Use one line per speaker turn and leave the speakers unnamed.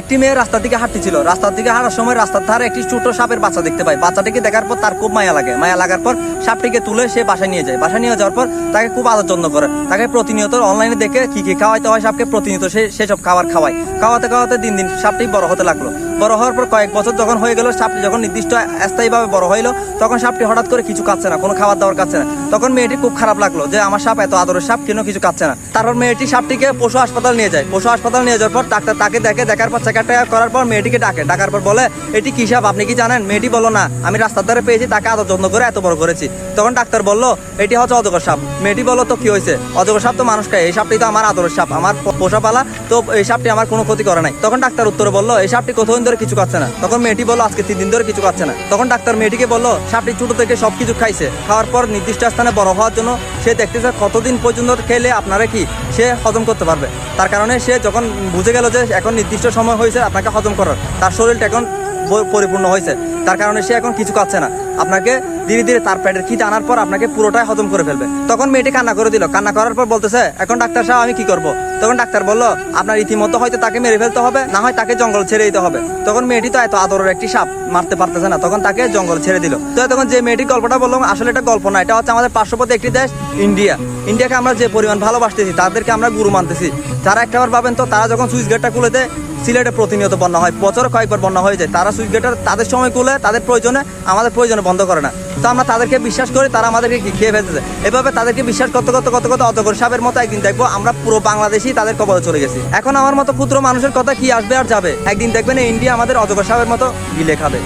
একটি মেয়ে রাস্তার দিকে হাঁটতেছিল। রাস্তার দিকে হাঁটার সময় রাস্তার ধারে একটি ছোট সাপের বাচ্চা দেখতে পায়। বাচ্চাটিকে দেখার পর তার খুব মায়া লাগে। মায়া লাগার পর সাপটিকে তুলে সে বাসায় নিয়ে যায়। বাসায় নিয়ে যাওয়ার পর তাকে খুব আদর যত্ন করে। তাকে প্রতিনিয়ত অনলাইনে দেখে কি কি খাওয়াইতে হয় সাপকে প্রতিনিয়ত সে সেসব খাবার খাওয়ায়। খাওয়াতে খাওয়াতে দিন দিন সাপটি বড় হতে লাগল। বড় হওয়ার পর কয়েক বছর যখন হয়ে গেল, সাপটি যখন নির্দিষ্ট স্থায়ীভাবে বড় হইল, তখন সাপটি হঠাৎ করে কিছু খাচ্ছে না, কোনো খাবার দাবার খাচ্ছে না। তখন মেয়েটি খুব খারাপ লাগল যে, আমার সাপ এত আদরের সাপ, কেন কিছু খাচ্ছে না? তারপর মেয়েটি সাপটিকে পশু হাসপাতাল নিয়ে যায়। পশু হাসপাতাল নিয়ে যাওয়ার পর ডাক্তার তাকে দেখে, দেখার পর চেক করার পর মেয়েটিকে ডাকে। ডাকার পর বলে, এটি কি সাপ? আপনি কি জানেন? মেয়েটি বলল, না, আমি রাস্তার ধারে পেয়েছি, তাকে আদর যত্ন করে এত বড় করেছি। তখন ডাক্তার বলল, এটি হচ্ছে অজগর সাপ। মেয়েটি বলল, তো কি হয়েছে? অজগর সাপ তো মানুষ খায়, এই সাপটি তো আমার আদরের সাপ, আমার পোষা পালা, তো এই সাপটি আমার কোনো ক্ষতি করে নাই। তখন ডাক্তার উত্তরে বলল, এই সাপটি কতদিন ধরে কিছু খাচ্ছে না। তখন মেয়েটি বলল, আজকে তিন দিন ধরে কিছু খাচ্ছে না। তখন ডাক্তার মেয়েটিকে বলল, সাপটি ছোট থেকে সবকিছু খাইছে। খাওয়ার পর নির্দিষ্ট স্থানে বড় হওয়ার জন্য সে দেখতেছে কতদিন পর্যন্ত খেলে আপনারা কি সে হজম করতে পারবে। তার কারণে সে যখন বুঝে গেল যে এখন নির্দিষ্ট সময় হয়েছে, আপনাকে হজম করার, তার শরীরটা এখন পরিপূর্ণ হয়েছে। তার কারণে সে এখন কিছু খাচ্ছে না। আপনাকে ধীরে ধীরে তার পেটের খিদে আনার পর আপনাকে পুরোটাই হজম করে ফেলবে। তখন মেয়েটি কান্না করে দিল। কান্না করার পর বলতেছে, এখন ডাক্তার সাহেব, আমি কি করব? তখন ডাক্তার বলল, আপনার ইতিমধ্যে হয়তো তাকে মেরে ফেলতে হবে, না হয় তাকে জঙ্গল ছেড়ে দিতে হবে। তখন মেয়েটি তো এত আদরের একটি সাপ, মারতে পারতেছে না, তখন তাকে জঙ্গল ছেড়ে দিল। তো তখন যে মেয়েটির গল্পটা বললাম, আসলে এটা গল্প না, এটা হচ্ছে আমাদের পার্শ্ববর্তী একটি দেশ, ইন্ডিয়া। ইন্ডিয়াকে আমরা যে পরিমাণ ভালোবাসতেছি, তাদেরকে আমরা গুরু মানতেছি। তারা একটাবার ভাবেন তো, তারা যখন সুইচ গেটটা খুলে দেয়, সিলেটে প্রতিনিয়ত বন্যা হয়, বছরে কয়েকবার বন্যা হয়ে যায়। তারা সুইচ গেটের তাদের সময় খুলে, তাদের প্রয়োজনে, আমাদের প্রয়োজনে বন্ধ করে না। তো আমরা তাদেরকে বিশ্বাস করি, তারা আমাদেরকে খেয়ে ফেলতেছে? এভাবে তাদেরকে বিশ্বাস করতে করতে করতে করতে অজগর সাপের মতো একদিন দেখব, আমরা পুরো বাংলাদেশই তাদের কবলে চলে গেছি। এখন আমার মতো ক্ষুদ্র মানুষের কথা কি আসবে আর যাবে? একদিন দেখবেন ইন্ডিয়া আমাদের অজগর সাহেবের মতো গিলে খাবে।